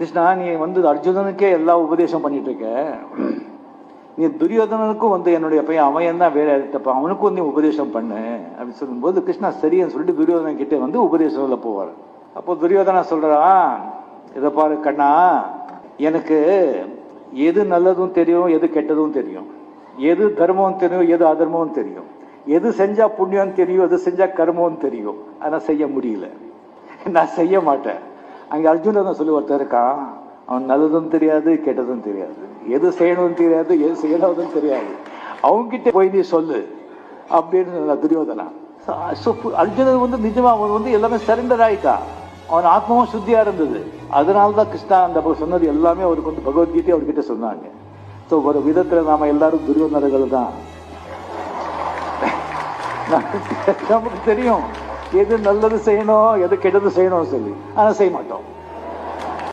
கிருஷ்ணா நீ வந்து அர்ஜுனனுக்கே எல்லா உபதேசம் பண்ணிட்டு இருக்க நீ துரியோதனனுக்கும் வந்து என்னுடைய பையன் அவன் தான் வேலை எடுத்தப்ப அவனுக்கும் நீ உபதேசம் பண்ணு. அப்படின்னு சொல்லும்போது கிருஷ்ணா சரின்னு சொல்லிட்டு துரியோதனன் கிட்டே வந்து உபதேசத்தில் போவார். அப்போ துரியோதனா சொல்றான் இதை பாரு கண்ணா எனக்கு எது நல்லதும் தெரியும் எது கெட்டதும் தெரியும். எது தர்மம் தெரியும் எது அதர்மம் தெரியும். எது செஞ்சா புண்ணியம் தெரியும் எது செஞ்சா கர்மம் தெரியும். ஆனால் செய்ய முடியல. நான் செய்ய மாட்டேன். அங்கே அர்ஜுனன் சொல்லி ஒருத்தர் இருக்கான். அவன் நல்லதும் தெரியாது கெட்டதும் தெரியாது. எது செய்யணும்னு தெரியாது எது செய்யணும் தெரியாது. அவங்ககிட்ட போய் நீ சொல்லு. அப்படின்னு துரியோதனா. அர்ஜுனன் வந்து நிஜமா அவன் வந்து எல்லாமே சரண்டர் ஆயிட்டான் அவன் ஆத்மாவும் சுத்தியா இருந்தது. அதனால தான் கிருஷ்ணா அந்த சொன்னது எல்லாமே அவருக்கு வந்து பகவத்கீதை அவர்கிட்ட சொன்னாங்க. ஸோ ஒரு விதத்துல நாம எல்லாரும் துரியோதனர்கள் தான். நமக்கு தெரியும். எது நல்லது செய்யணும் எது கெட்டது செய்யணும்னு சொல்லி. ஆனால் செய்ய மாட்டோம்.